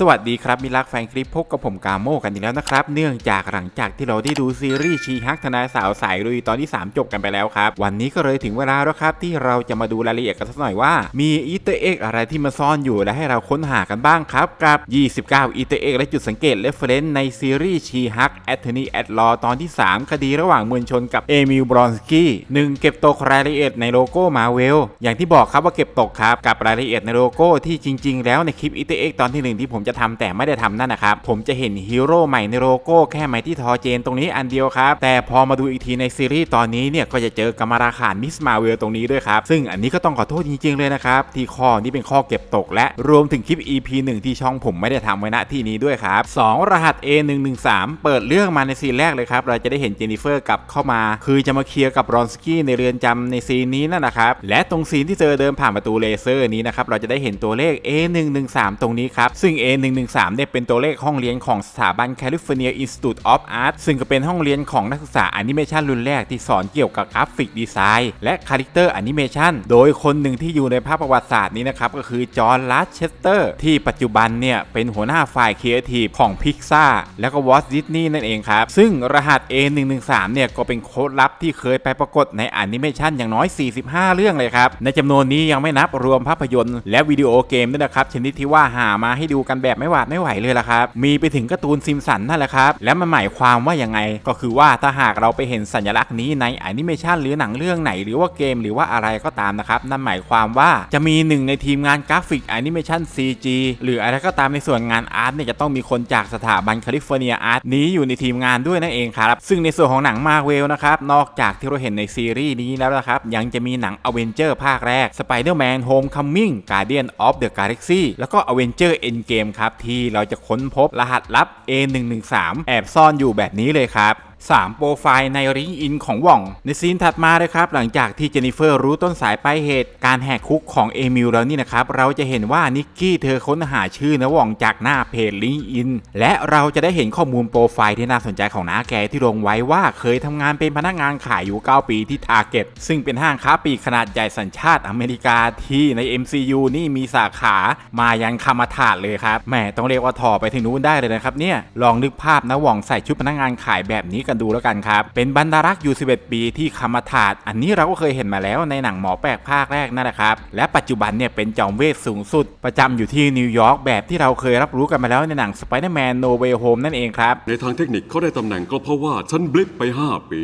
สวัสดีครับมิรักแฟนคลิปพบกับผมกาโมกันอีกแล้วนะครับ เนื่องจากหลังจากที่เราได้ดูซีรีส์ชีฮักทนายสาวสายลุยตอนที่ 3 จบกันไปแล้วครับ วันนี้ก็เลยถึงเวลาแล้วครับ ที่เราจะมาดูรายละเอียดกันสักหน่อยว่า มีอีเตอร์เอ็กอะไรที่มาซ่อนอยู่และให้เราค้นหากันบ้างครับ กับ 29 อีเตอร์เอ็กและจุดสังเกตเรฟเฟรนซ์ในซีรีส์ชีฮักแอทเทนีแอดลอตอนที่ 3 คดีระหว่างมวลชนกับเอมิลบรอนสกี้หนึ่งเก็บตกรายละเอียดในโลโก้มาเวลอย่างที่บอกครับว่าเก็บตกครับกับรายละเอียดในโลโก้ที่จริง ๆ แล้วในคลิปอีเตอร์เอ็กตอนที่หนึ่งที่ผมจะทำแต่ไม่ได้ทำนั่นนะครับ ผมจะเห็นฮีโร่ใหม่ในโลโก้แค่ไมที่ทอเจนตรงนี้อันเดียวครับ แต่พอมาดูอีกทีในซีรีส์ตอนนี้เนี่ยก็จะเจอกามาราขานมิสมาเวลตรงนี้ด้วยครับ ซึ่งอันนี้ก็ต้องขอโทษจริงๆเลยนะครับ ที่ข้อนี้เป็นข้อเก็บตก และรวมถึงคลิป EP 1 ที่ช่องผมไม่ได้ทำไว้ณที่นี้ด้วยครับ 2 รหัส A113 เปิดเรื่องมาในซีนแรกเลยครับ เราจะได้เห็นเจนนิเฟอร์กลับเข้ามา คือจะมาเคลียร์กับรอนสกี้ในเรือนจำในซีนนี้นั่นนะครับและตรงซีนที่เจอเดินผ่านประตูเลเซอร์นี้นะครับเราจะได้เห็นตัวเลข A113 ตรงนี้ครับซึ่ง A 113เนี่ยเป็นตัวเลขห้องเรียนของสถาบัน California Institute of Art ซึ่งก็เป็นห้องเรียนของนักศึกษาแอนิเมชันรุ่นแรกที่สอนเกี่ยวกับกราฟิกดีไซน์และคาแรคเตอร์แอนิเมชันโดยคนหนึ่งที่อยู่ในภาพประวัติศาสตร์นี้นะครับ ก็คือจอห์นลัสเชสเตอร์ที่ปัจจุบันเนี่ยเป็นหัวหน้าฝ่ายครีเอทีฟของพิกซ่าและก็วอตดิสนีย์นั่นเองครับ ซึ่งรหัส A113 เนี่ยก็เป็นโค้ดลับที่เคยไปปรากฏในแอนิเมชันอย่างน้อย 45 เรื่องเลยครับ ในจำนวนนี้ยังไม่นับรวมภาพยนตร์และวิดีโอเกมด้วยนะครับชนิดที่ว่าหามาให้ดูกันแบแบบไม่หวาดไม่ไหวเลยล่ะครับ มีไปถึงการ์ตูนซิมสันนั่นแหละครับ และมันหมายความว่ายังไง ก็คือว่าถ้าหากเราไปเห็นสัญลักษณ์นี้ในแอนิเมชันหรือหนังเรื่องไหน หรือว่าเกมหรือว่าอะไรก็ตามนะครับ นั่นหมายความว่าจะมีหนึ่งในทีมงานกราฟิกแอนิเมชัน CG หรืออะไรก็ตามในส่วนงานอาร์ตเนี่ยจะต้องมีคนจากสถาบันแคลิฟอร์เนียอาร์ตนี้อยู่ในทีมงานด้วยนั่นเองครับ ซึ่งในส่วนของหนังมาเวลนะครับ นอกจากที่เราเห็นในซีรีส์นี้แล้วนะครับ ยังจะมีหนังอเวนเจอร์ภาคแรก Spider-Man Homecoming Guardian of the Galaxy แล้วก็ Avenger Endgame ครับที่เราจะค้นพบรหัสลับ A113 แอบซ่อนอยู่แบบนี้เลยครับ 3 โปรไฟล์ในริงอินของว่อง ในซีนถัดมาเลยครับ หลังจากที่เจนนิเฟอร์รู้ต้นสายปลายเหตุ การแหกคุกของเอมิลแล้วนี่นะครับ เราจะเห็นว่านิกกี้เธอค้นหาชื่อนะว่องจากหน้าเพจลิงอินและเราจะได้เห็นข้อมูลโปรไฟล์ที่น่าสนใจของน้าแกที่ลงไว้ว่าเคยทำงานเป็นพนักงานขายอยู่ 9 ปีที่ทาร์เก็ตซึ่งเป็นห้างค้าปลีกขนาดใหญ่สัญชาติอเมริกาที่ใน MCU นี่มีสาขามายันคามาถาดเลยครับแหมต้องเรียกว่าถอไปถึงนู้นได้เลยนะครับเนี่ยลองนึกภาพนะว่องใส่ชุดพนักงานขายแบบนี้กันดูแล้วกันครับ เป็นบรรดารักษ์อยู่ 11 ปีที่คามาถาด อันนี้เราก็เคยเห็นมาแล้วในหนังหมอแปลกภาคแรกนั่นแหละครับ และปัจจุบันเนี่ยเป็นจอมเวทสูงสุด ประจำอยู่ที่นิวยอร์กแบบที่เราเคยรับรู้กันมาแล้วในหนัง Spider-Man No Way Home นั่นเองครับ ในทางเทคนิคเขาได้ตำแหน่งก็เพราะว่าฉันบลิปไป 5 ปี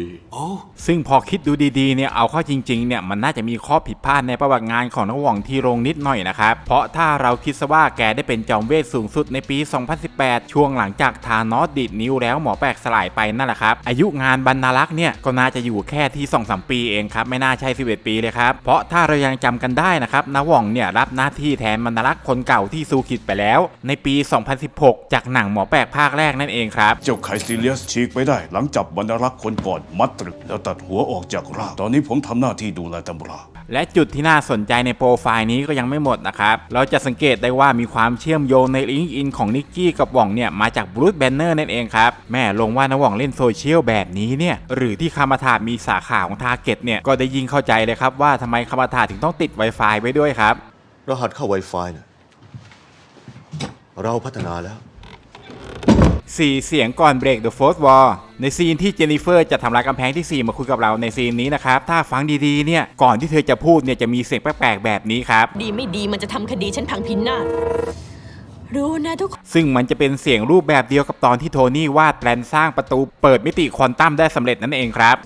ซึ่งพอคิดดูดีๆเนี่ยเอาเข้าจริงๆเนี่ยมันน่าจะมีข้อผิดพลาดในประวัติงานของนักหว่องที่โรงนิดหน่อยนะครับเพราะถ้าเราคิดซะว่าแกได้เป็นจอมเวทสูงสุดในปี 2018 ช่วงหลังจากทานอสดิดนิ้วแล้วหมอแปลกสลายไปนั่นแหละครับอายุงานบรรณารักษ์เนี่ยก็น่าจะอยู่แค่ที่2-3ปีเองครับไม่น่าใช่ 11 ปีเลยครับ เพราะถ้าเรายังจำกันได้นะครับนาว่องเนี่ยรับหน้าที่แทนบรรณารักษ์คนเก่าที่ซูคิดไปแล้ว ในปี 2016 จากหนังหมอแปลกภาคแรกนั่นเองครับ เจ้าไคซิเลียสฉีกไปได้ หลังจับบรรลักษ์คนก่อนมัดตรึกแล้วตัดหัวออกจากร่างตอนนี้ผมทำหน้าที่ดูแลตำราและจุดที่น่าสนใจในโปรไฟล์นี้ก็ยังไม่หมดนะครับ เราจะสังเกตได้ว่ามีความเชื่อมโยงในลิงก์อินของนิกกี้กับหว่องเนี่ยมาจากบรูซแบนเนอร์นั่นเองครับ แม่ลงว่านะหว่องเล่นโซเชียลแบบนี้เนี่ย หรือที่คามาถามีสาขาของทาร์เก็ตเนี่ย ก็ได้ยิงเข้าใจเลยครับว่าทำไมคามาถาถึงต้องติด Wi-Fi ไว้ด้วยครับ รหัสเข้า Wi-Fi นะเราพัฒนาแล้ว สี่เสียงก่อนเบรก The Fourth Wall ในซีนที่เจนนิเฟอร์จะทำลายกำแพงที่ 4 มาคุยกับเราในซีนนี้นะครับ ถ้าฟังดีๆเนี่ยก่อนที่เธอจะพูดเนี่ยจะมีเสียงแปลกๆแบบนี้ครับ ดีไม่ดีมันจะทำคดีฉันพังพินาศรู้นะทุกคนซึ่งมันจะเป็นเสียงรูปแบบเดียวกับตอนที่โทนี่วาดแปลนสร้างประตูเปิดมิติควอนตัมได้สำเร็จนั่นเองครับ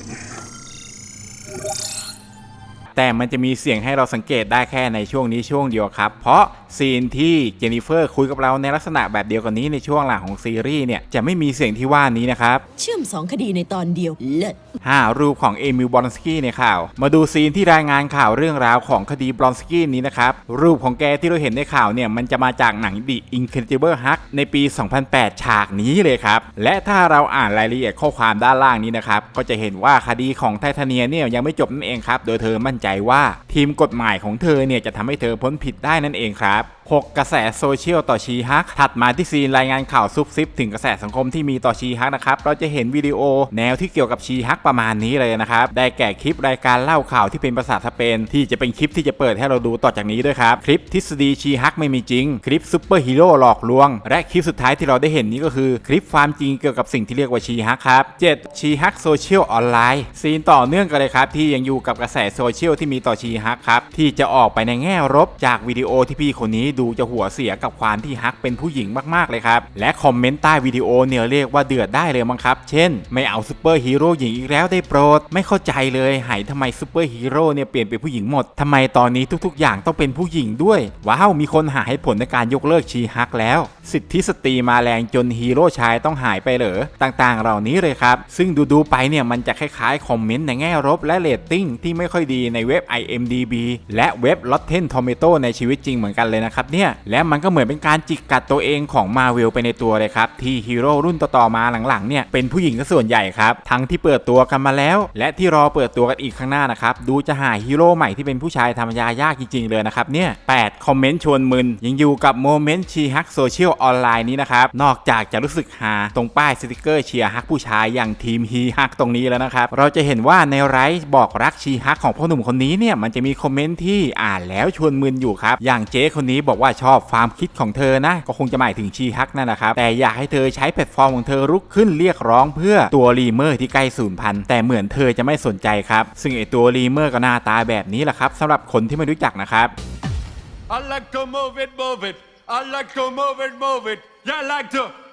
แต่มันจะมีเสียงให้เราสังเกตได้แค่ในช่วงนี้ช่วงเดียวครับ เพราะ ซีนที่เจนนิเฟอร์คุยกับเราในลักษณะแบบเดียวกันนี้ในช่วงหลังของซีรีส์เนี่ยจะไม่มีเสียงที่ว่านี้นะครับเชื่อมสองคดีในตอนเดียวเลิศ5รูปของเอมิลบรอนสกี้ในข่าว มาดูซีนที่รายงานข่าวเรื่องราวของคดีบรอนสกี้นี้นะครับรูปของแกที่เราเห็นในข่าวเนี่ยมันจะมาจากหนัง The Incredible Hulk ในปี 2008 ฉากนี้เลยครับและถ้าเราอ่านรายละเอียดข้อความด้านล่างนี้นะครับก็จะเห็นว่าคดีของไททาเนียเนี่ยยังไม่จบนั่นเองครับโดยเธอมั่นใจว่าทีมกฎหมายของเธอเนี่ยจะทำให้เธอพ้นผิดได้นั่นเองครับ6 กระแสโซเชียลต่อชีฮัก ถัดมาที่ซีนรายงานข่าวซุบซิบถึงกระแสสังคมที่มีต่อชีฮักนะครับ เราจะเห็นวิดีโอแนวที่เกี่ยวกับชีฮักประมาณนี้เลยนะครับ ได้แก่คลิปรายการเล่าข่าวที่เป็นภาษาสเปน ที่จะเป็นคลิปที่จะเปิดให้เราดูต่อจากนี้ด้วยครับ คลิปทฤษฎีชีฮักไม่มีจริง คลิปซูเปอร์ฮีโร่หลอกลวง และคลิปสุดท้ายที่เราได้เห็นนี้ก็คือคลิปความจริงเกี่ยวกับสิ่งที่เรียกว่าชีฮักครับ 7. ชีฮักโซเชียลออนไลน์ซีนต่อเนื่องกันเลยครับที่ยังอยู่กับกระแสโซเชียลที่มีต่อชีฮักครับที่จะออกไปในแง่ลบจากวิดีโอที่พี่คนนี้ดูจะหัวเสียกับความที่ฮักเป็นผู้หญิงมากๆเลยครับและคอมเมนต์ใต้วิดีโอเนี่ยเรียกว่าเดือดได้เลยมั้งครับ เช่น ไม่เอาซูเปอร์ฮีโร่หญิงอีกแล้วได้โปรด ไม่เข้าใจเลยหายทำไมซูเปอร์ฮีโร่เนี่ยเปลี่ยนเป็นผู้หญิงหมดทำไมตอนนี้ทุกๆ อย่างต้องเป็นผู้หญิงด้วย ว้าว มีคนหาเหตุผลในการยกเลิกชีฮักแล้ว สิทธิสตรีมาแรงจนฮีโร่ชายต้องหายไปเหรอต่างๆ เหล่านี้เลยครับ ซึ่งดูๆไปเนี่ยมันจะคล้ายๆคอมเมนต์ในแง่ลบและเรตติ้งที่ไม่ค่อยดีในเว็บ IMDB และเว็บ Rotten Tomato ในชีวิตจริงเหมือนกันเลยนะครับเนี่ยและมันก็เหมือนเป็นการจิกกัดตัวเองของมาเวลไปในตัวเลยครับที่ฮีโร่รุ่นต่อๆมาหลังๆเนี่ยเป็นผู้หญิงซะส่วนใหญ่ครับทั้งที่เปิดตัวกันมาแล้ว และที่รอเปิดตัวกันอีกข้างหน้านะครับดูจะหาฮีโร่ใหม่ที่เป็นผู้ชายธรรมยายากจริงๆเลยนะครับเนี่ย8คอมเมนต์ชวนมึนยังอยู่กับโมเมนต์ชีฮักโซเชียลออนไลน์นี้นะครับนอกจากจะรู้สึกหาตรงป้ายสติกเกอร์เชียร์ฮักผู้ชายอย่างทีมฮีฮักตรงนี้แล้วนะครับเราจะเห็นว่าในไรส์บอกรักชีฮักของพ่อหนุ่มคนนี้เนี่ยมันจะมีคอมเมนต์ที่อ่านแล้วชวนมึนอยู่ครับอย่างเจ๊คนนี้บอกว่าชอบความคิดของเธอนะ ก็คงจะหมายถึงชีฮักนั่นแหละครับ แต่อยากให้เธอใช้แพลตฟอร์มของเธอรุกขึ้นเรียกร้องเพื่อตัวรีเมอร์ที่ใกล้สูญพันธุ์แต่เหมือนเธอจะไม่สนใจครับ ซึ่งไอตัวรีเมอร์ก็หน้าตาแบบนี้แหละครับสำหรับคนที่ไม่รู้จักนะครับ I like to move it, move it. I like to move it, move it. Yeah, I like to.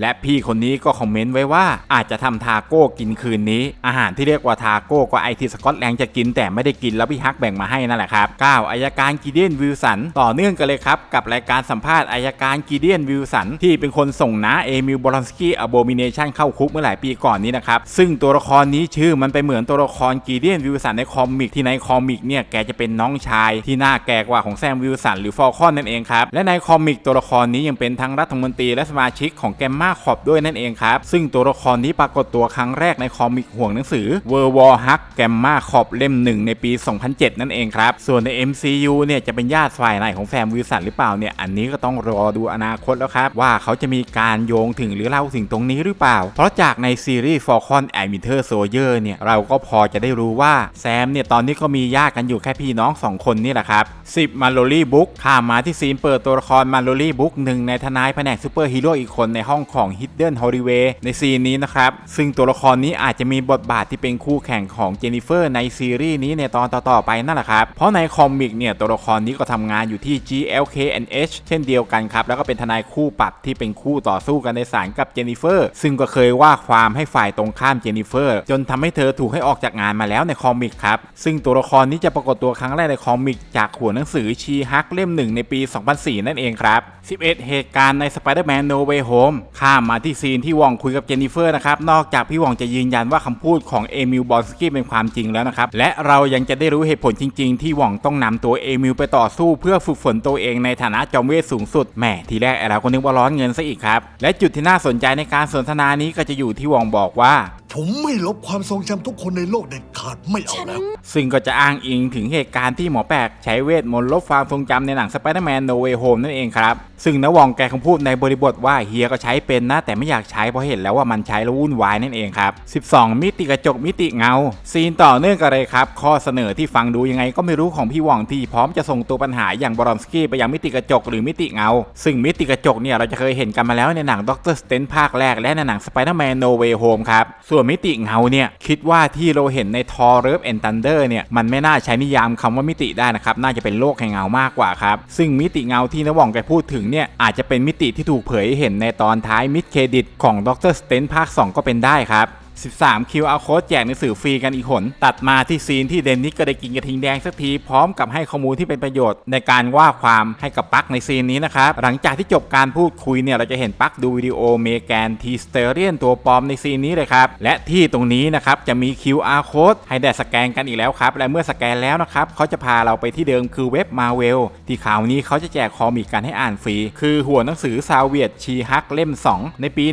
และพี่คนนี้ก็คอมเมนต์ไว้ว่าอาจจะทำทาโก้กินคืนนี้ อาหารที่เรียกว่าทาโก้ก็ไอที่สกอตแลนด์จะกินแต่ไม่ได้กินแล้วพี่ฮักแบ่งมาให้นั่นแหละครับ 9. อายการกีเดียนวิลสันต่อเนื่องกันเลยครับ กับรายการสัมภาษณ์อายการกีเดียนวิลสันที่เป็นคนส่งน้าเอมิลบอลอนสกี้อโบมิเนชันเข้าคุกเมื่อหลายปีก่อนนี้นะครับ ซึ่งตัวละครนี้ชื่อมันไปเหมือนตัวละครกีเดียนวิลสันในคอมิกที่ในคอมิกเนี่ยแกจะเป็นน้องชาย ที่หน้าแก่กว่าของแซมวิลสันหรือฟอลคอนนั่นเองครับและในคอมิกตัวละครนี้ยังเป็นทั้งรัฐมนตรีและสมาชิกของแกมมาขอบด้วยนั่นเองครับ ซึ่งตัวละครนี้ปรากฏตัวครั้งแรกในคอมิกห่วงหนังสือ World War Hulk แกมมาขอบเล่มหนึ่งในปี 2007 นั่นเองครับ ส่วนใน MCU เนี่ยจะเป็นญาติฝ่ายไหนของแซมวิลสันหรือเปล่าเนี่ยอันนี้ก็ต้องรอดูอนาคตแล้วครับ ว่าเขาจะมีการโยงถึงหรือเล่าถึงตรงนี้หรือเปล่า เพราะจากในซีรีส์ Falcon and Winter Soldier เนี่ยเราก็พอจะได้รู้ว่าแซมเนี่ยตอนนี้ก็มีญาติกันอยู่แค่พี่น้องสองคนนี่แหละครับ10 m a l o r y Book ข้ามมาที่ซีนเปิดตัวละคร m a l o r y Book หนึ่งในทนายแผนกซูเปอร์ฮีโร่อีกคนในห้องของ Hidden Holiday ในซีนนี้นะครับ ซึ่งตัวละครนี้อาจจะมีบทบาทที่เป็นคู่แข่งของเจนนิเฟอร์ในซีรีส์นี้ในตอนต่อๆไปนั่นแหละครับ เพราะในคอมิกเนี่ยตัวละครนี้ก็ทำงานอยู่ที่ GLKNH เช่นเดียวกันครับ แล้วก็เป็นทนายคู่ปรับที่เป็นคู่ต่อสู้กันในศาลกับเจนนิเฟอร์ ซึ่งก็เคยว่าความให้ฝ่ายตรงข้ามเจนนิเฟอร์ จนทำให้เธอถูกให้ออกจากงานมาแล้วในคอมิกครับ ซึ่งตัวละครนี้จะปรากฏตัวครั้งแรกในคอมิกจากหัวหนังสือชีฮักเล่มหนึ่งในปี 2004 นั่นเองครับ 11 เหตุการณ์ใน Spider-Man No Way Home ข้ามมาที่ซีนที่วองคุยกับเจนนิเฟอร์นะครับ นอกจากพี่ว่องจะยืนยันว่าคำพูดของเอมิลบอลสกี้เป็นความจริงแล้วนะครับ และเรายังจะได้รู้เหตุผลจริง ๆ ที่ว่องต้องนำตัวเอมิลไปต่อสู้เพื่อฝึกฝนตัวเองในฐานะจอมเวทสูงสุดแหมทีแรกอ้เราก็นึกว่าร้อนเงินซะอีกครับ และจุดที่น่าสนใจในการสนทนานี้ก็จะอยู่ที่ว่องบอกว่า ผมไม่ลบความทรงจำทุกคนในโลกเด็ดขาดไม่เอาแล้ว ซึ่งก็จะอ้างอิงถึงเหตุการณ์ที่หมอแปลกใช้เวทมนต์ลบความทรงจำในหนัง Spider-Man No Way Home นั่นเองครับ ซึ่งนวองแกคงพูดในบริบทว่าเฮียก็ใช้เป็นนะ แต่ไม่อยากใช้เพราะเห็นแล้วว่ามันใช้แล้ววุ่นวายนั่นเองครับ 12 มิติกระจกมิติเงา ซีนต่อเนื่องกันเลยครับ ข้อเสนอที่ฟังดูยังไงก็ไม่รู้ของพี่หว่องที่พร้อมจะส่งตัวปัญหาอย่างบรอนสกี้ไปยังมิติกระจกหรือมิติเงา ซึ่งมิติกระจกเนี่ยเราจะเคยเห็นกันมาแล้วในหนังด็อกเตอร์สเตนภาคแรกและในหนัง Spider-Man No Way Home ครับส่วนมิติเงาเนี่ยคิดว่าที่เราเห็นในทอร์เรฟแอนตันเดอร์เนี่ยมันไม่น่าใช้นิยามคำว่ามิติได้นะครับน่าจะเป็นโลกแห่งเงามากกว่าครับซึ่งมิติเงาที่นวองแกพูดถึงเนี่ยอาจจะเป็นมิติที่ถูกเผยให้เห็นในตอนท้ายมิดเครดิตของด็อกเตอร์สเตนภาค 2 ก็เป็นได้ครับ 13 QR code แจกหนังสือฟรีกันอีกหน ตัดมาที่ซีนที่เดนนิสก็ได้กินกระทิงแดงสักทีพร้อมกับให้ข้อมูลที่เป็นประโยชน์ในการว่าความให้กับปักในซีนนี้นะครับ หลังจากที่จบการพูดคุยเนี่ยเราจะเห็นปักดูวิดีโอเมแกนทีสเตเรียนตัวปลอมในซีนนี้เลยครับ และที่ตรงนี้นะครับจะมี QR code ให้ได้สแกนกันอีกแล้วครับ และเมื่อสแกนแล้วนะครับเขาจะพาเราไปที่เดิมคือเว็บมาเวลที่ข่าวนี้เขาจะแจกคอมิกกันให้อ่านฟรี คือหัวหนังสือซาเวียดชีฮักเล่ม 2 ในปี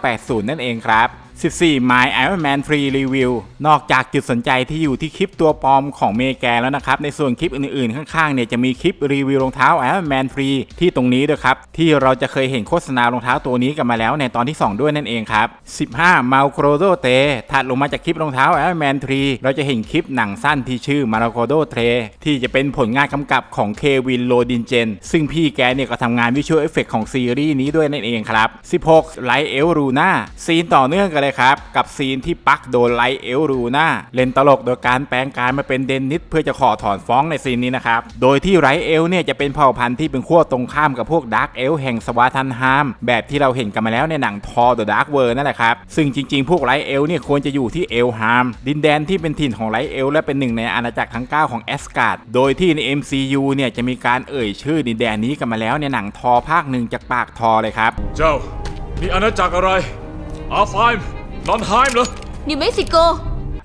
1980 นั่นเองครับ 14 My Iron Man Free Review นอกจากจุดสนใจที่อยู่ที่คลิปตัวปลอมของเมแกแล้วนะครับ ในส่วนคลิปอื่นๆ ข้างๆ เนี่ยจะมีคลิปรีวิวรองเท้า Iron Man Free ที่ตรงนี้ด้วยครับ ที่เราจะเคยเห็นโฆษณารองเท้าตัวนี้กันมาแล้วในตอนที่ 2 ด้วยนั่นเองครับ 15 m a l c r o d o t e ถัดลงมาจากคลิปรองเท้า Iron Man 3 เราจะเห็นคลิปหนังสั้นที่ชื่อ m a l c r o d o t e ที่จะเป็นผลงานกำกับของเควินโลดินเจนซึ่งพี่แกเนี่ยก็ทำงานวิชวลเอฟเฟกของซีรีส์นี้ด้วยนั่นเองครับ 16ไลท์เอลรูน่าซีนต่อเนื่องกันเลยครับ กับซีนที่ปักโดนไลเอลรูน่าเล่นตลกโดยการแปลงกายมาเป็นเดนนิสเพื่อจะขอถอนฟ้องในซีนนี้นะครับ โดยที่ไรเอลเนี่ยจะเป็นเผ่าพันธุ์ที่เป็นขั้วตรงข้ามกับพวกดาร์กเอลแห่งสวาทันฮาม แบบที่เราเห็นกันมาแล้วในหนังทอร์เดอะดาร์กเวิร์นั่นแหละครับ ซึ่งจริงๆ พวกไรเอลเนี่ยควรจะอยู่ที่เอลฮาม ดินแดนที่เป็นถิ่นของไรเอลและเป็นหนึ่งในอาณาจักรทั้ง 9 ของแอสการ์ด โดยที่ใน MCU เนี่ยจะมีการเอ่ยชื่อดินแดนนี้กันมาแล้วในหนังทอภาคหนึ่งจากปากทอเลยครับ เจ้านี่อาณาจักรอะไรอาไฟม นอนไฮม์เหรอ นิวเม็กซิโก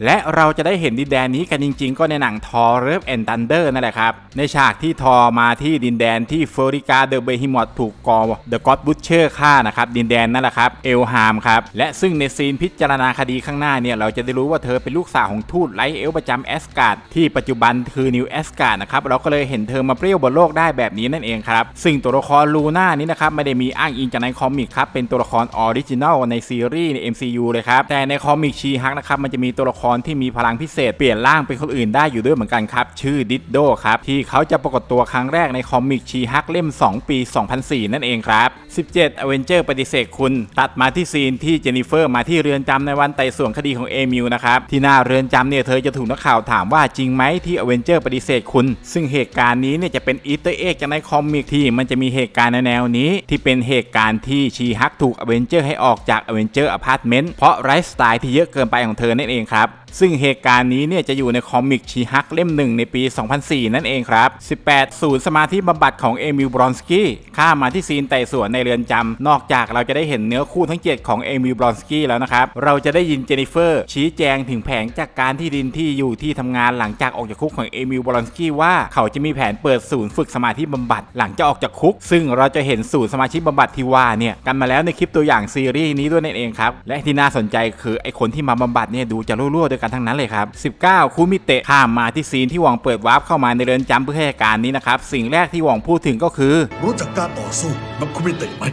และเราจะได้เห็นดินแดนนี้กันจริงๆ ก็ในหนังทอร์เรฟแอนดันเดอร์นั่นแหละครับ ในฉากที่ทอมาที่ดินแดนที่เฟอริกาเดอะเบฮิมอตถูกกอเดอะก็อดบูชเชอร์ฆ่านะครับดินแดนนั่นแหละครับเอลฮามครับและซึ่งในซีนพิจารณาคดีข้างหน้าเนี่ยเราจะได้รู้ว่าเธอเป็นลูกสาวของทูตไลเอลประจำแอสการ์ดที่ปัจจุบันคือนิวแอสการ์ดนะครับเราก็เลยเห็นเธอมาเปรี้ยวบนโลกได้แบบนี้นั่นเองครับซึ่งตัวละครลูน่านี้นะครับไม่ได้มีอ้างอิงจากในคอมิกครับเป็นตัวละครออริจินัลในซีรีส์ใน MCU เลยครับแต่ในคอมิกชีฮักนะครับมันจะมีตัวละครที่มีพลังพิเศษเปลี่ยนร่างเป็นคนอื่นได้อยู่ด้วยเหมือนกันครับชื่อดิดโดครับที่เขาจะปรากฏตัวครั้งแรกในคอมิกชีฮักเล่ม 2 ปี 2004 นั่นเองครับ 17อเวนเจอร์ปฏิเสธคุณ ตัดมาที่ซีนที่เจนนิเฟอร์มาที่เรือนจำในวันไต่สวนคดีของเอมิลนะครับ ที่หน้าเรือนจำเนี่ยเธอจะถูกนักข่าวถามว่าจริงไหมที่อเวนเจอร์ปฏิเสธคุณ ซึ่งเหตุการณ์นี้เนี่ยจะเป็นอีสเตอร์เอ็กจากในคอมิกที่มันจะมีเหตุการณ์ในแนวนี้ ที่เป็นเหตุการณ์ที่ชีฮักถูกอเวนเจอร์ให้ออกจากอเวนเจอร์อพาร์ตเมนต์เพราะไลฟ์สไตล์ที่เยอะเกินไปของเธอนั่นเองครับซึ่งเหตุการณ์นี้เนี่ยจะอยู่ในคอมิกชีฮักเล่มหนึ่งในปี 2004 นั่นเองครับ18 ศูนย์สมาธิบำบัดของเอมิลบรอนสกี้ข้ามาที่ซีนไต่สวนในเรือนจำนอกจากเราจะได้เห็นเนื้อคู่ทั้ง 7 ของเอมิลบรอนสกี้แล้วนะครับ เราจะได้ยินเจนิเฟอร์ชี้แจงถึงแผนจากการที่ดินที่อยู่ที่ทำงานหลังจากออกจากคุกของเอมิลบรอนสกี้ว่าเขาจะมีแผนเปิดศูนย์ฝึกสมาธิบำบัดหลังจากออกจากคุก ซึ่งเราจะเห็นศูนย์สมาธิบำบัดที่ว่าเนี่ยกันมาแล้วในคลิปตัวอย่างซีรีส์นี้ด้วยนั่นเองครับและที่น่าสนใจคือไอคนที่มาบำบัดเนี่ยดูจะรั่วๆด้วยกันทั้งนั้นเลยครับ19คูมิเตะข้ามมาที่ซีนที่หว่องเปิดวาร์ปเข้ามาในเรือนจำเพื่อให้การนี้นะครับ สิ่งแรกที่หว่องพูดถึงก็คือ รู้จักการต่อสู้กับคุมิเตะไหม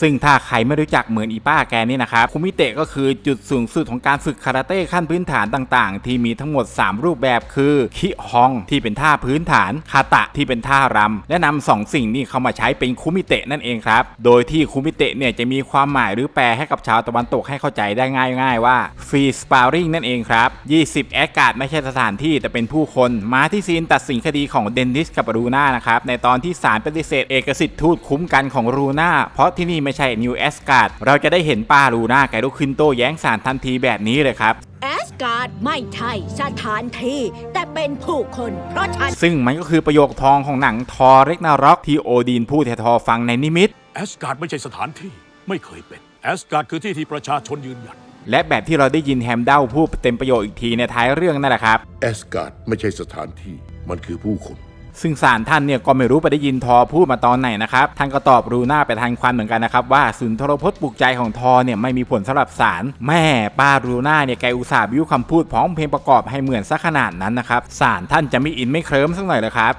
ซึ่งถ้าใครไม่รู้จักเหมือนอีป้าแกนี่นะครับคุมิเตะก็คือจุดสูงสุดของการฝึกคาราเต้ขั้นพื้นฐานต่าง ๆ ที่มีทั้งหมด 3 รูปแบบคือคิฮองที่เป็นท่าพื้นฐานคาตะที่เป็นท่ารำและนำสองสิ่งนี้เข้ามาใช้เป็นคุมิเตะนั่นเองครับ โดยที่คุมิเตะเนี่ยจะมีความหมายหรือแปลให้กับชาวตะวันตกให้เข้าใจได้ง่าย ๆ ว่าฟรีสปาริงนั่นเองครับ 20 แอคการ์ดไม่ใช่สถานที่แต่เป็นผู้คน มาที่ซีนตัดสินคดีของเดนนิสกับรูน่านะครับในตอนที่ศาลปฏิเสธเอกสิทธิ์ทูตคุ้มกันของรูน่าเพราะที่นี่ไม่ใช่นิวแอสการ์ดเราจะได้เห็นป้ารูน่าไกลุกขึ้นโต้แย้งศาลทันทีแบบนี้เลยครับแอสการ์ดไม่ใช่สถานที่ แต่เป็นผู้คนเพราะฉัน ซึ่งมันก็คือประโยคทองของหนังทอเร็กนาร็อกที่โอดีนพูดให้ทอฟังในนิมิตแอสการ์ดไม่ใช่สถานที่ไม่เคยเป็นแอสการ์ดคือที่ที่ประชาชนยืนหยัดและแบบที่เราได้ยินแฮมเดลพูดเต็มประโยคอีกทีในท้ายเรื่องนั่นแหละครับแอสการ์ดไม่ใช่สถานที่มันคือผู้คน ซึ่งศาลท่านเนี่ยก็ไม่รู้ไปได้ยินทอพูดมาตอนไหนนะครับท่านก็ตอบรูน่าไปทางควันเหมือนกันนะครับว่าสุนทรพจน์ปลุกใจของทอเนี่ยไม่มีผลสำหรับศาลแม่ป้ารูน่าเนี่ยแกอุตส่าห์บิ้วคำพูดพร้อมเพลงประกอบให้เหมือนซะขนาดนั้นนะครับศาลท่านจะไม่อินไม่เคลิ้มสักหน่อยเลยครับ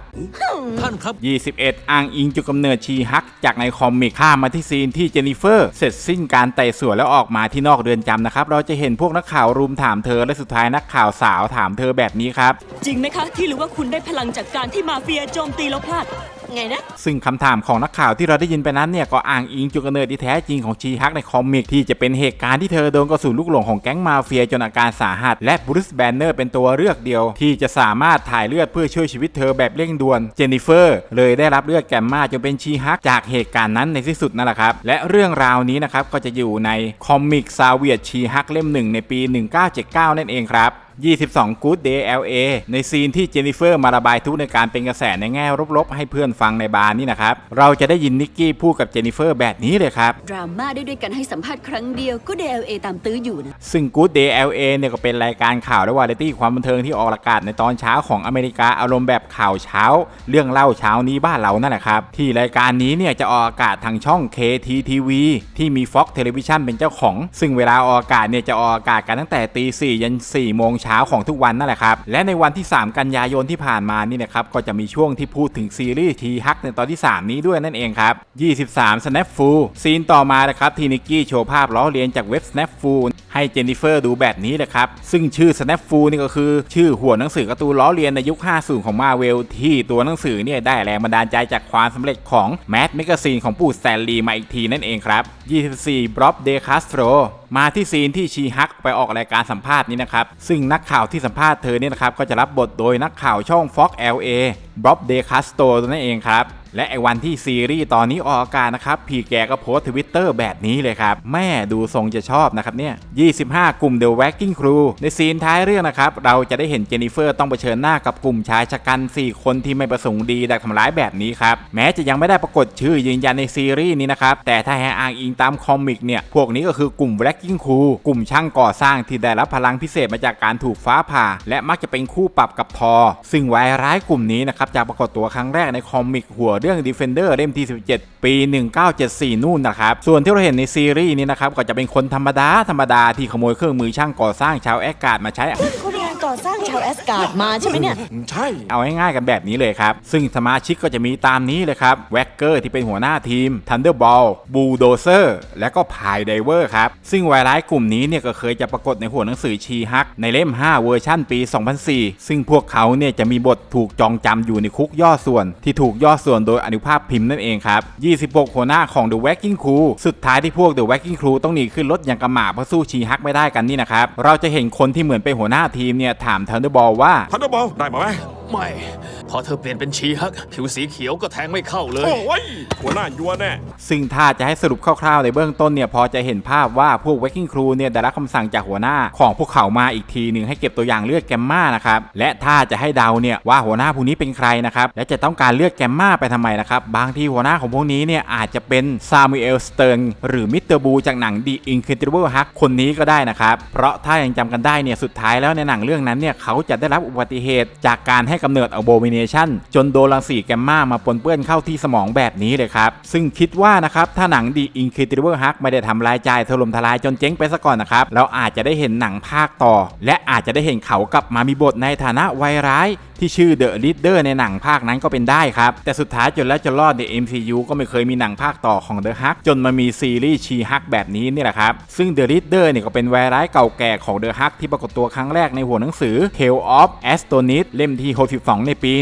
ท่านครับ 21 อ้างอิงจุดกำเนิดชีฮัก จากในคอมิกข้ามมาที่ซีนที่เจนนิเฟอร์ เสร็จสิ้นการไต่สวนแล้วออกมาที่นอกเรือนจำนะครับ เราจะเห็นพวกนักข่าวรุมถามเธอและสุดท้ายนักข่าวสาวถามเธอแบบนี้ครับ จริงไหมคะที่รู้ว่าคุณได้พลังจากการที่มาเฟียโจมตีแล้วพลาด ไงนะ ซึ่งคำถามของนักข่าวที่เราได้ยินไปนั้นเนี่ยก็อ้างอิงจุดกำเนิดที่แท้จริงของชีฮักในคอมิกที่จะเป็นเหตุการณ์ที่เธอโดนกระสุนลูกหลงของแก๊งมาเฟียจนอาการสาหัส และบรูซแบนเนอร์เป็นตัวเลือกเดียว ที่จะสามารถถ่ายเลือดเพื่อช่วยชีวิตเธอแบบเร่งด่วนเจนนิเฟอร์ เลยได้รับเลือดแกมมาจนเป็นชีฮักจากเหตุการณ์นั้นในที่สุดนั่นแหละครับและเรื่องราวนี้นะครับก็จะอยู่ในคอมิกซาเวียชีฮักเล่มหนึ่งในปี 1979 นั่นเองครับ 22 Good Day LA ในซีนที่เจนนิเฟอร์มาระบายทุกข์ในการเป็นกระแสในแง่ลบๆ ให้เพื่อนฟังในบาร์นี่นะครับ เราจะได้ยินนิกกี้พูดกับเจนนิเฟอร์แบบนี้เลยครับ ดราม่าได้ด้วยกันให้สัมภาษณ์ครั้งเดียวก็เดลเอตามตื้ออยู่นะ ซึ่ง Good Day LA เนี่ยก็เป็นรายการข่าวและวาไรตี้ความบันเทิงที่ออกอากาศในตอนเช้าของอเมริกาอารมณ์แบบข่าวเช้า เรื่องเล่าเช้านี้บ้านเรานั่นแหละครับที่รายการนี้เนี่ยจะออกอากาศทางช่อง KTTV ที่มี Fox Television เป็นเจ้าของ ซึ่งเวลาออกอากาศเนี่ยจะออกอากาศกันตั้งแต่ตี4ยัน4โมงเช้าของทุกวันนั่นแหละครับ และในวันที่ 3 กันยายนที่ผ่านมานี่นะครับก็จะมีช่วงที่พูดถึงซีรีส์ทีฮักในตอนที่ 3 นี้ด้วยนั่นเองครับ 23 Snapful ซีนต่อมานะครับทีนิกกี้โชว์ภาพล้อเลียนจากเว็บ Snapful ให้เจนนิเฟอร์ดูแบบนี้นะครับ ซึ่งชื่อ Snapful นี่ก็คือ ชื่อหัวหนังสือการ์ตูนล้อเลียนในยุค 50 ของมาเวลที่ตัวหนังสือเนี่ยได้แรงบันดาลใจจากความสำเร็จของแมดแมกซีนของปู่แซนลีมาอีกทีนั่นเองครับ 24บล็อบเดคาสโตร มาที่ซีนที่ชีฮักไปออกรายการสัมภาษณ์นี้นะครับ ซึ่งนักข่าวที่สัมภาษณ์เธอเนี่ยนะครับก็จะรับบทโดยนักข่าวช่อง Fox LA บล็อบเดคาสโตรนั่นเองครับ และไอ้วันที่ซีรีส์ตอนนี้ออกอากาศนะครับ พี่แกก็โพสทวิตเตอร์แบบนี้เลยครับ แม่ดูทรงจะชอบนะครับเนี่ย 25 กลุ่ม The Wacking Crew ในซีนท้ายเรื่องนะครับ เราจะได้เห็นเจนนิเฟอร์ต้องเผชิญหน้ากับกลุ่มชายชะกัน 4 คนที่ไม่ประสงค์ดีดักทำร้ายแบบนี้ครับ แม้จะยังไม่ได้ปรากฏชื่อยืนยันในซีรีส์นี้นะครับ แต่ถ้าให้อ้างอิงตามคอมิกเนี่ย พวกนี้ก็คือกลุ่ม Wacking Crew กลุ่มช่างก่อสร้างที่ได้รับพลังพิเศษมาจากการถูกฟ้าผ่า และมักจะเป็นคู่ปรับกับทอ ซึ่งวายร้ายกลุ่มนี้นะครับจะปรากฏตัวครั้งแรกในคอมิกหัวเรื่อง Defender เล่มที่ 17 ปี 1974 นู่นนะครับ ส่วนที่เราเห็นในซีรีส์นี้นะครับก็จะเป็นคนธรรมดาธรรมดาที่ขโมยเครื่องมือช่างก่อสร้างชาวแอฟกาดมาใช้ ก่อสร้างชาวแอสการ์ดมาใช่ไหมเนี่ย ใช่ เอาง่ายๆกันแบบนี้เลยครับ ซึ่งสมาชิกก็จะมีตามนี้เลยครับ แว็กเกอร์ที่เป็นหัวหน้าทีม Thunderball บูโดเซอร์และก็พายไดเวอร์ครับ ซึ่งวายร้ายกลุ่มนี้เนี่ยก็เคยจะปรากฏในหัวหนังสือชีฮัก ในเล่ม 5 เวอร์ชั่นปี 2004 ซึ่งพวกเขาเนี่ยจะมีบทถูกจองจำอยู่ในคุกย่อส่วน ที่ถูกย่อส่วนโดยอนุภาพพิมพ์นั่นเองครับ 26 หัวหน้าของ The Wacking Crew สุดท้ายที่พวก The Wacking Crew ต้องหนีขึ้นรถอย่างกระหม่าเพื่อสู้ชีฮักไม่ได้กันนี่นะครับเราจะเห็นคนที่เหมือนเป็นหัวหน้าทีมเนี่ยเนี่ยถามทันเดอร์บอลว่าทันเดอร์บอลได้มาไหม ไม่ พอเธอเปลี่ยนเป็นชีฮัก ผิวสีเขียวก็แทงไม่เข้าเลย โอ้ยหัวหน้ายัวแน่ ซึ่งถ้าจะให้สรุปคร่าวๆ ในเบื้องต้นเนี่ยพอจะเห็นภาพว่าพวก Waking Crew เนี่ยได้รับคำสั่งจากหัวหน้าของพวกเขามาอีกทีหนึ่งให้เก็บตัวอย่างเลือดแกมมานะครับและถ้าจะให้เดาเนี่ยว่าหัวหน้าผู้นี้เป็นใครนะครับและจะต้องการเลือดแกมมาไปทำไมนะครับบางทีหัวหน้าของพวกนี้เนี่ยอาจจะเป็นซามูเอลสเติร์นหรือมิสเตอร์บูจากหนัง The Incredible Hulk คนนี้ก็ได้นะครับเพราะถ้ายังจำกันได้เนี่ยสุดท้ายแล้วในหนังเรื่องนั้นเนี่ยเขาจะได้รับอุบัติเหตุจากการให้กำเนิดอโบมิเนชันจนโดนรังสีแกมมามาปนเปื้อนเข้าที่สมองแบบนี้เลยครับ ซึ่งคิดว่านะครับถ้าหนังดีอินคิติเวอร์ฮักไม่ได้ทำรายจ่ายถล่มทลายจนเจ๊งไปซะก่อนนะครับเราอาจจะได้เห็นหนังภาคต่อ และอาจจะได้เห็นเขากลับมามีบทในฐานะวัยร้าย ที่ชื่อ The Leader ในหนังภาคนั้นก็เป็นได้ครับ แต่สุดท้ายจนแล้วจนรอดใน MCU ก็ไม่เคยมีหนังภาคต่อของ The Hulk จนมามีซีรีส์ชีฮักแบบนี้นี่แหละครับ ซึ่ง The Leader เนี่ยก็เป็นวร้ายเก่าแก่ของ The Hulk ที่ปรากฏตัวครั้งแรกในหัวหนังสือ Tale of Astonis เล่มที่ 62 ในปี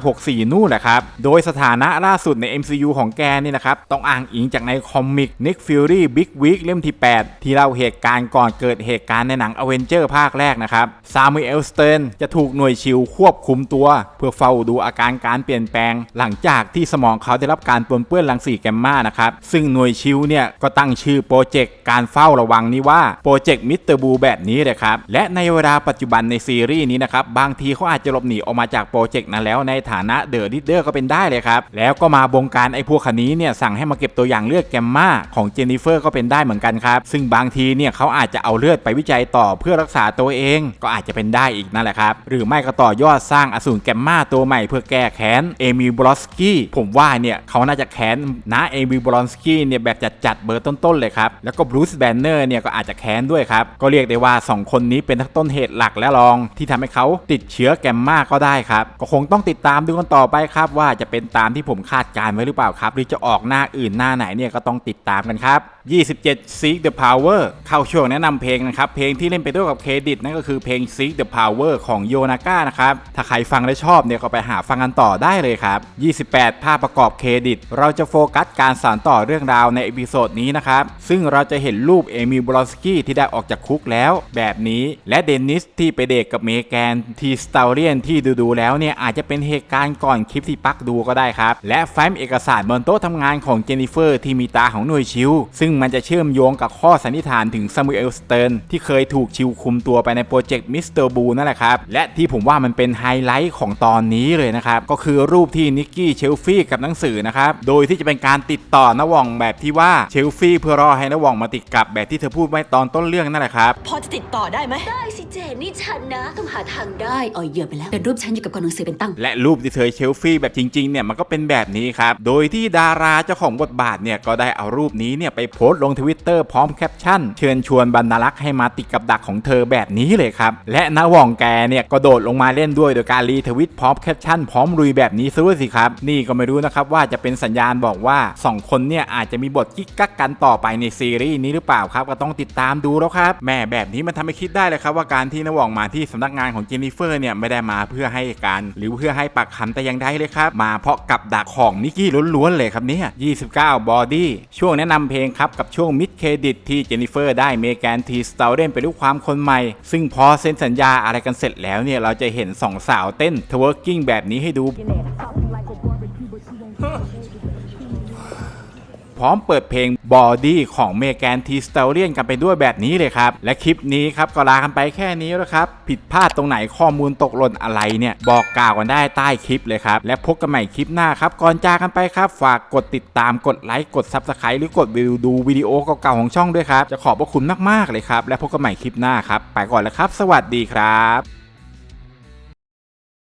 1964 นู่นแหละครับ โดยสถานะล่าสุดใน MCU ของแกนี่นะครับต้องอ้างอิงจากในคอมิก Nick Fury Big Week เล่มที่ 8 ที่เล่าเหตุการณ์ก่อนเกิดเหตุการณ์ในหนัง Avenger ภาคแรกนะครับซามูเอลสเตนจะถูกหน่วยชิวควบคุมตัว เพื่อเฝ้าดูอาการการเปลี่ยนแปลง หลังจากที่สมองเขาได้รับการปนเปื้อนรังสีแกมมานะครับซึ่งหน่วยชิวเนี่ยก็ตั้งชื่อโปรเจกต์การเฝ้าระวังนี้ว่าโปรเจกต์มิสเตอร์บูแบบนี้เลยครับและในเวลาปัจจุบันในซีรีส์นี้นะครับบางทีเขาอาจจะหลบหนีออกมาจากโปรเจกต์นั้นแล้วในฐานะเดอะลิเดอร์ก็เป็นได้เลยครับแล้วก็มาบงการไอ้พวกคันนี้เนี่ยสั่งให้มาเก็บตัวอย่างเลือดแกมมาของเจนนิเฟอร์ก็เป็นได้เหมือนกันครับซึ่งบางทีเนี่ยเขาอาจจะเอาเลือดไปวิจัยต่อเพื่อรักษาตัวเอง ก็อาจจะเป็นได้อีกนั่นแหละครับหรือไม่ก็ต่อยอดสร้างอสูรแกมมาตัวใหม่เพื่อแก้แค้นเอมิบรอสกี้ผมว่าเนี่ยเขาน่าจะแค้นนะเอมิบรอสกี้เนี่ยแบบจัดจัดๆเบอร์ต้นๆเลยครับ แล้วก็บรูซแบนเนอร์เนี่ยก็อาจจะแค้นด้วยครับ ก็เรียกได้ว่าสองคนนี้เป็นทั้งต้นเหตุหลักและรองที่ทำให้เขาติดเชื้อแกมมาก็ได้ครับ ก็คงต้องติดตามดูกันต่อไปครับ ว่าจะเป็นตามที่ผมคาดการณ์ไว้หรือเปล่าครับ หรือจะออกหน้าอื่นหน้าไหนเนี่ยก็ต้องติดตามกันครับ27 Seek the Power เข้าช่วงแนะนำเพลงนะครับ เพลงที่เล่นไปด้วยกับเครดิตนั่นก็คือเพลง Seek the Power ของโยนาก้านะครับ ถ้าใครฟังและชอบเนี่ยก็ไปหาฟังกันต่อได้เลยครับ 28 ภาพประกอบเครดิต เราจะโฟกัสการสานต่อเรื่องราวในเอพิโซดนี้นะครับ ซึ่งเราจะเห็นรูปเอมิลบรอสกี้ที่ได้ออกจากคุกแล้ว แบบนี้และเดนนิสที่ไปเดทกับเมแกนทีสตาเรียนที่ดูๆแล้วเนี่ยอาจจะเป็นเหตุการณ์ก่อนคลิปที่ปักดูก็ได้ครับและแฟ้มเอกสารบนโต๊ะทำงานของเจนนิเฟอร์ที่มีตาของหน่วยชิวซึ่งมันจะเชื่อมโยงกับข้อสันนิษฐานถึงซามูเอลสเติร์นที่เคยถูกชิวคุมตัวไปในโปรเจกต์มิสเตอร์บูนั่นแหละครับ และที่ผมว่ามันเป็นไฮไลท์ของตอนนี้เลยนะครับ ก็คือรูปที่นิกกี้เชลฟี่กับหนังสือนะครับ โดยที่จะเป็นการติดต่อนว่องแบบที่ว่าเชลฟี่เพื่อรอให้นว่องมาติดกับแบบที่เธอพูดไว้ตอนต้นเรื่องนั่นแหละครับ พอจะติดต่อได้ไหมได้สิเจนนี่ฉันนะต้องหาทางได้อ๋อเหยื่อไปแล้ว เป็นรูปฉันอยู่กับกองหนังสือเป็นตั้ง และรูปที่เธอเชลฟี่แบบจริงๆเนี่ยมันก็เป็นแบบนี้ครับ โดยที่ดาราเจ้าของบทบาทเนี่ยก็ได้เอารูปนี้เนี่ยไปโพสต์ลงทวิตเตอร์พร้อมแคปชั่น เชิญชวนบรรณารักษ์ให้มาติดกับดักของเธอแบบนี้เลยครับ และนาว่องแกเนี่ยก็โดดลงมาเล่นด้วยโดยการรีทวิตพร้อมแคปชั่นพร้อมรุยแบบนี้ซะด้วยสิครับ นี่ก็ไม่รู้นะครับว่าจะเป็นสัญญาณบอกว่าสองคนเนี่ยอาจจะมีบทกิ๊กกักกันต่อไปในซีรีส์นี้หรือเปล่าครับ ก็ต้องติดตามดูแล้วครับแม่แบบนี้มันทำให้คิดได้เลยครับว่าการที่นาว่องมาที่สำนักงานของเจนนิเฟอร์เนี่ยไม่ได้มาเพื่อให้การ หรือเพื่อให้ปักคำแต่อยังใดเลยครับมาเพราะกับดักของนิกกี้ล้วนๆเลยครับเนี่ย29 บอดี้ช่วงแนะนำเพลงครับกับช่วงมิดเครดิตที่เจนนิเฟอร์ได้เมแกนทีสตาเดนเป็นลูกความคนใหม่ ซึ่งพอเซ็นสัญญาอะไรกันเสร็จแล้วเนี่ย เราจะเห็นสองสาวเต้นทเวิร์กิ้งแบบนี้ให้ดู ร้อมเปิดเพลงบอดี้ของเมแกนทีสเตลเลียนกันไปด้วยแบบนี้เลยครับ และคลิปนี้ครับก็ลากันไปแค่นี้แล้วครับ ผิดพลาดตรงไหนข้อมูลตกหล่นอะไรเนี่ย บอกกล่าวกันได้ใต้คลิปเลยครับ และพบกันใหม่คลิปหน้าครับ ก่อนจากกันไปครับ ฝากกดติดตามกดไลค์กดซับสไครต์หรือกดวิวดูวิดีโอเก่าๆของช่องด้วยครับจะขอบพระคุณมากๆเลยครับและพบกันใหม่คลิปหน้าครับไปก่อนแล้วครับ สวัสดีครับ